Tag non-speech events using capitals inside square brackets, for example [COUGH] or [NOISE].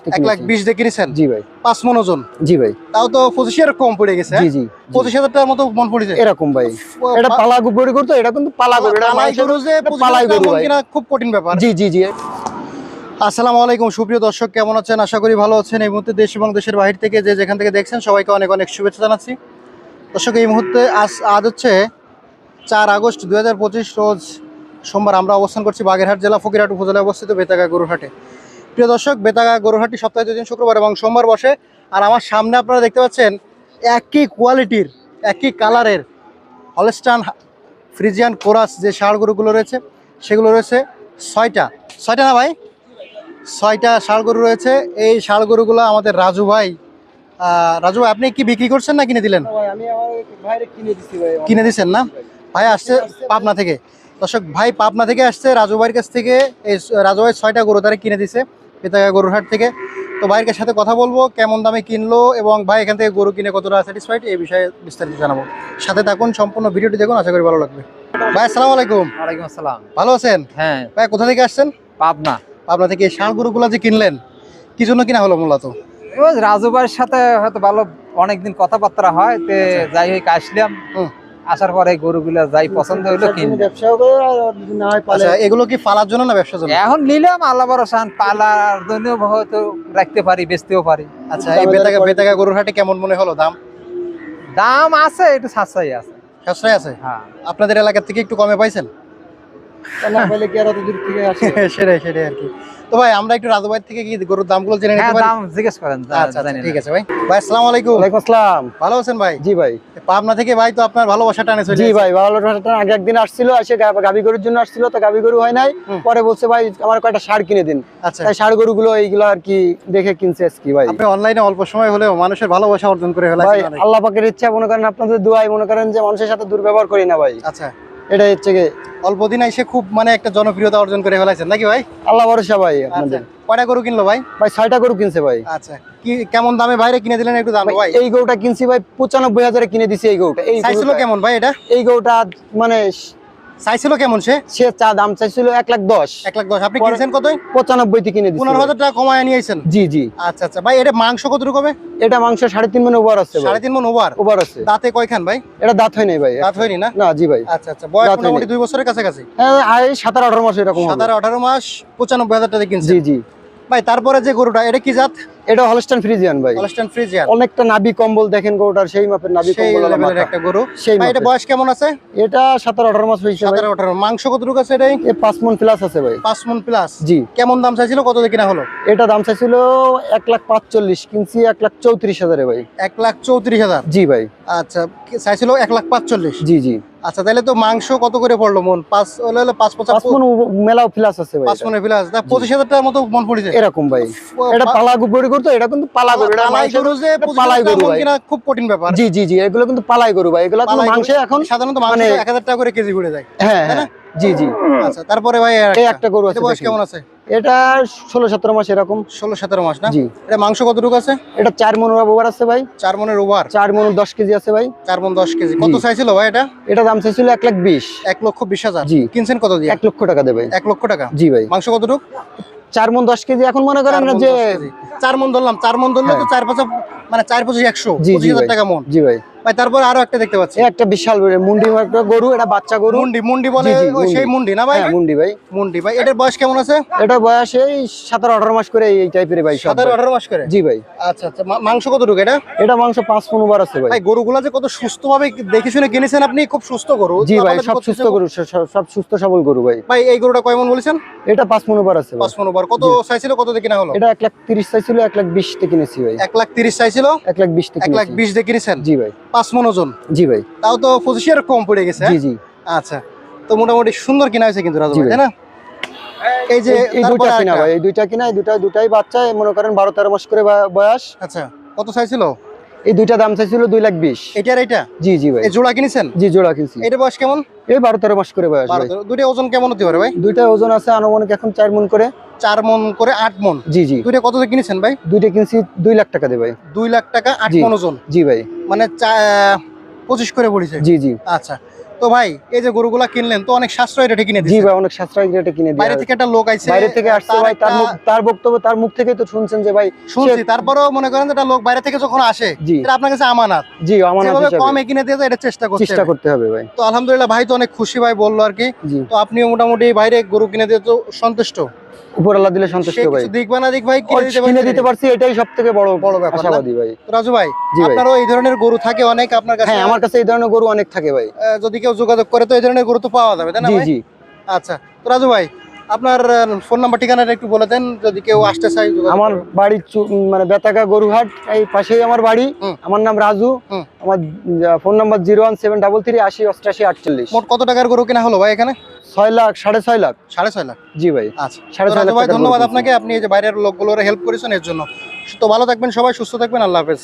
এক লাখ বিশ দিয়ে কিনেছেন? জি ভাই। পাঁচ মন ওজন? জি ভাই। তাও তো পঁচিশ হাজার কম পড়ে গেছে জি হ্যাঁ? জি। জি। পঁচিশ হাজার টাকার মতো মন পড়েছে। এরকম ভাই। এটা পালা গরু করতো এটা কিন্তু পালা গরু এটা পালাই গরু যে এটা 25,000 পালাই টাকা গরু ভাই। কিনা খুব কঠিন ব্যাপার। জি জি জি। আসসালামু আলাইকুম সুপ্রিয় দর্শক কেমন আছেন? আশা করি ভালো আছেন। এই মুহূর্তে দেশ এবং দেশের বাহির থেকে যে যেখান থেকে দেখছেন সবাইকে অনেক অনেক শুভেচ্ছা জানাচ্ছি। দর্শক এই মুহূর্তে আজ আজ হচ্ছে চার আগস্ট দুই হাজার পঁচিশ রোজ সোমবার আমরা অবস্থান করছি বাগেরহাট জেলা ফকিরহাট উপজেলায় অবস্থিত বেতাগা গরুহাটে প্রিয় দর্শক বেতাগা গরুহাটি সপ্তাহে দুদিন শুক্রবার এবং সোমবার বসে। আর আমার সামনে আপনারা দেখতে পাচ্ছেন একই কোয়ালিটির একই কালারের হলস্টান ফ্রিজিয়ান কোরাস যে ষাঁড় গরুগুলো রয়েছে সেগুলো রয়েছে ছয়টা। ছয়টা না ভাই? ছয়টা ষাঁড় গরু রয়েছে। এই ষাঁড় গরুগুলো আমাদের রাজু ভাই রাজু ভাই আপনি কি বিক্রি করছেন না কিনে দিলেন? আমি ভাইরে কিনে দিছেন না? ভাই আসছে পাবনা থেকে। দর্শক ভাই পাবনা থেকে আসছে রাজু ভাইয়ের কাছ থেকে। এই রাজু ভাই ছয়টা গরু তারা কিনে দিছে। পিতাগা গরুর হাট থেকে। তো ভাইয়ের সাথে কথা বলব কেমন দামে কিনলো এবং ভাই এখান থেকে গরু কিনে কতটা স্যাটিসফাইড এই বিষয়ে বিস্তারিত জানাব। সাথে থাকুন সম্পূর্ণ ভিডিওটি দেখুন আশা করি ভালো লাগবে। ভাই আসসালাম আলাইকুম। ওয়ালাইকুম আসসালাম। ভালো আছেন? হ্যাঁ। ভাই কোথা থেকে আসছেন? পাবনা। পাবনা থেকে। ষাঁড় গরুগুলো যে কিনলেন কি জন্য কিনা হলো মূলত? রাজু ভাইয়ের সাথে হয়তো ভালো অনেকদিন কথাবার্তা হয় তে যাই হোক আসলাম। হুম। আসার পরে গরুগুলা যাই পছন্দ হইল হয় আচ্ছা এগুলো কি পালার জন্য না ব্যবসার জন্য? এখন নিলাম আল্লাহ ভরসান পালার জন্য হয়তো রাখতে পারি বেচতেও পারি। আচ্ছা এই বেতাগা বেতাগা গরুর হাটে কেমন মনে হলো দাম? দাম আছে একটু সাশ্রয়ী আছে। সাশ্রয় আছে? হ্যাঁ। আপনাদের এলাকার থেকে একটু কমে পাইছেন? না পাইলে কি আর অত দূর থেকে আসে? [LAUGHS] সেটাই সেটাই আর কি। তো ভাই আমরা একটু রাজু ভাই থেকে কি গরুর দামগুলো জেনে নিতে হ্যাঁ পারি? দাম জিজ্ঞেস করেন আচ্ছা আচ্ছা। ঠিক আছে ভাই। ভাই আসসালামু আলাইকুম ওয়ালাইকুম আসসালাম। ভালো আছেন ভাই? জি ভাই। পাবনা থেকে ভাই তো আপনার ভালোবাসা টানে চলে জি ভাই ভালো ঠান্ডা আগে একদিন আসছিল এসে গা- গাভী গরুর জন্য আসছিল তো গাভী গরু হয় নাই। পরে বলছে ভাই আমার কয়টা সার কিনে দিন? আচ্ছা। তাই সার গরুগুলো এইগুলো আর কি দেখে কিনছে আজকে ভাই। আপনি অনলাইনে অল্প সময় হলেও মানুষের ভালোবাসা অর্জন করে ভাই আল্লাহ পাকের ইচ্ছা মনে করেন আপনাদের দোয়াই মনে করেন যে মানুষের সাথে দুর্ব্যবহার করি না ভাই। আচ্ছা। এটাই হচ্ছে অল্প দিন এসে খুব মানে একটা জনপ্রিয়তা অর্জন করে ফেলাইছেন নাকি ভাই? আল্লাহ ভরসা ভাই আচ্ছা আপনাদের। কয়টা গরু কিনলো ভাই? ভাই ছয়টা গরু কিনছে ভাই। আচ্ছা কি কেমন দামে বাইরে কিনে দিলেন একটু দাম ভাই, এই গরুটা কিনছি ভাই পঁচানব্বই হাজারে কিনে দিছি এই গরুটা। এই কেমন ভাই এটা? এই গরুটা মানে চাইছিল কেমন সে? সে চা দাম চাইছিল এক লাখ দশ। এক লাখ দশ। আপনি কিনছেন কতই? পঁচানব্বইতে কিনে পনেরো হাজার টাকা কমায় নিয়ে আইছেন জি জি। আচ্ছা আচ্ছা। ভাই এটা মাংস কতটুকু হবে? এটা মাংস সাড়ে তিন মন ওভার আছে সাড়ে তিন মন ওভার? ওভার আছে। দাঁতে কয়খান ভাই? এটা দাঁত হয় নাই ভাই। দাঁত হয়নি না? না জি ভাই। আচ্ছা আচ্ছা। বয়স মোটামুটি দুই বছরের কাছাকাছি? হ্যাঁ সাতারো আঠারো মাস এরকম। সাতারো আঠারো মাস পঁচানব্বই হাজার টাকা কিনছে জি জি। ভাই তারপরে যে গরুটা এটা কি জাত? এটা হলস্টান ফ্রিজিয়ান ভাই। Holstein Friesian. অনেকটা নাবি কম্বল দেখেন গরুটার সেই মাপের নাবি কম্বল একটা গরু। সেই এটা বয়স কেমন আছে? এটা সাতারো আঠারো মাস হয়েছে ভাই। সাতারো আঠারো। মাংস কতটুকু আছে এটাই? এ পাঁচ মন প্লাস আছে ভাই। পাঁচ মন প্লাস জি। কেমন দাম চাইছিল? কত দিয়ে কিনা হলো? এটা দাম চাইছিল এক লাখ পাঁচচল্লিশ কিনছি লাখ হাজারে ভাই। এক লাখ চৌত্রিশ হাজার? জি ভাই। আচ্ছা চাইছিল এক লাখ পাঁচচল্লিশ। জি জি। আচ্ছা তাহলে তো মাংস কত করে পড়ল মন? পাঁচ হলে পাঁচ পাঁচ মন মেলাও প্লাস আছে ভাই পাঁচ মনে প্লাস তা পঁচিশ হাজার টাকার মতো মন পড়েছে। এরকম ভাই। এটা পালা গরু করতো এটা কিন্তু পালা গরু এটা পালাই গরু যে পালাই গরু মন ভাই। কিনা খুব কঠিন ব্যাপার। জি জি জি এগুলো কিন্তু পালাই গরু ভাই এগুলো কিন্তু গরু- মাংসে এখন সাধারণত মাংস মানে- এক হাজার টাকা করে কেজি ঘুরে যায়। হ্যাঁ হ্যাঁ জি জি। আচ্ছা তারপরে ভাই এই একটা। গরু আছে বয়স কেমন আছে? এটা ষোলো সতেরো মাস এরকম। ষোলো সতেরো মাস না? জি। এটা মাংস কতটুকু আছে? এটা চার মন ওভার আছে ভাই। চার মনের ওভার? চার মন দশ কেজি আছে ভাই। চার মন দশ কেজি। কত। চাইছিল ভাই এটা? এটা দাম চাইছিল এক লাখ বিশ। এক লক্ষ বিশ হাজার। জি। কিনছেন কত দিয়ে? এক লক্ষ টাকা দেবে। এক লক্ষ টাকা? জি ভাই। মাংস কতটুকু? চার মন দশ কেজি। এখন মনে করেন যে চার মন ধরলাম চার মন ধরলে তো হ্যাঁ। চার পাঁচ মানে চার পঁচিশ একশো পঁচিশ হাজার টাকা মন। জি ভাই। ভাই তারপর আরও একটা দেখতে পাচ্ছি। একটা বিশাল বড় মুন্ডি একটা গরু এটা বাচ্চা গরু। মুন্ডি মুন্ডি বলে সেই মুন্ডি। না ভাই? হ্যাঁ মুন্ডি ভাই। মুন্ডি ভাই এটার বয়স কেমন আছে? এটা বয়স এই সতেরো আঠারো মাস করে এই টাইপের ভাই সব সাতারো ভাই। আঠারো মাস করে? জি ভাই। আচ্ছা আচ্ছা মাংস কতটুকু এটা? এটা মাংস পাঁচ মন ওভার আছে ভাই। ভাই গরুগুলা যে কত সুস্থ ভাবে দেখে শুনে কিনেছেন আপনি খুব সুস্থ গরু। জি ভাই সব সুস্থ গরু সব- সুস্থ সবল গরু ভাই। ভাই এই গরুটা কয় মন বলেছেন? এটা পাঁচ মন ওভার আছে ভাই। পাঁচ মন ওভার কত চাইছিল কত দিয়ে কিনা হলো? এটা এক লাখ তিরিশ চাইছিল এক লাখ বিশ তে কিনেছি ভাই। এক লাখ তিরিশ চাইছিল? এক লাখ বিশ তে এক লাখ কিনেছি। বিশ দিয়ে কিনেছেন? জি ভাই। পাঁচ মন ওজন। জি ভাই। তাও তো পঁচিশ হাজার কম পড়ে গেছে জি হ্যাঁ? জি আচ্ছা তো মোটামুটি সুন্দর কিনা হয়েছে কিন্তু রাজু ভাই। তাই না? এই যে এই- এই দুইটা কিনা ভাই এই দুইটা কিনা এই দুইটা দুটাই বাচ্চা মনে করেন বারো তেরো মাস করে বয়স। আচ্ছা কত চাইছিল এই দুইটা দাম চাইছিল দুই লাখ বিশ। এটার এটা জি জি ভাই। এই জোড়া কিনেছেন? জি জোড়া কিনছি। এটা বয়স কেমন? এই বারো তেরো মাস করে বয়স। দুইটা ওজন কেমন হতে পারে ভাই? দুইটা ওজন আছে আনুমানিক এখন চার মন করে। চার মন করে আট মন। জি জি। দুইটা কত কিনেছেন ভাই? দুইটা কিনছি দুই লাখ টাকা দে ভাই। দুই লাখ টাকা আট। মন ওজন জি ভাই। মানে পঁচিশ করে পড়েছে জি জি। আচ্ছা। তো ভাই এই যে গরুগুলা কিনলেন তো অনেক সাশ্রয় রেটে কিনে জি ভাই অনেক সাশ্রয়ী রেটে কিনে দিয়ে বাইরে থেকে একটা লোক আইছে বাইরে থেকে আসছে ভাই তার মুখ তার বক্তব্য তার মুখ থেকেই তো শুনছেন যে ভাই শুনছি তারপরেও মনে করেন যে একটা লোক বাইরে থেকে যখন আসে এটা আপনার কাছে আমানত। জি আমার যেভাবে কমে কিনে দিয়ে যায়, এটা চেষ্টা করতে চেষ্টা করতে হবে ভাই। তো আলহামদুলিল্লাহ ভাই তো অনেক খুশি ভাই বলল আর কি। তো আপনিও মোটামুটি বাইরে গরু কিনে দিয়ে তো সন্তুষ্ট। উপর আল্লাহ দিলে সন্তুষ্ট ভাই। কিছু দিক বা না দিক ভাই কিনে দিতে পারছে এটাই বড় বড় ব্যাপার আশাবাদী ভাই। রাজু ভাই আপনারও এই ধরনের গরু থাকে অনেক আপনার কাছে? হ্যাঁ আমার কাছে এই ধরনের গরু অনেক থাকে ভাই। যদি কেউ যোগাযোগ করে তো এই ধরনের গরু তো পাওয়া যাবে তাই না জি জি। আচ্ছা তো রাজু ভাই আপনার ফোন নাম্বার ঠিকানাটা একটু বলে দেন যদি কেউ আসতে চায় আমার। বাড়ি মানে বেতাকা গরুহাট এই পাশেই আমার বাড়ি। আমার নাম রাজু। আমার phone number zero one seven double three আশি অষ্টাশি আটচল্লিশ। মোট কত টাকার গরু কিনা হলো ভাই এখানে? ছয় লাখ সাড়ে ছয় লাখ। সাড়ে ছয় লাখ? জি ভাই আচ্ছা। সাড়ে ছয় লাখ ভাই ধন্যবাদ আপনাকে। আপনি এই যে বাইরের লোকগুলোর হেল্প করেছেন এর জন্য। তো ভালো থাকবেন সবাই সুস্থ থাকবেন আল্লাহ হাফেজ।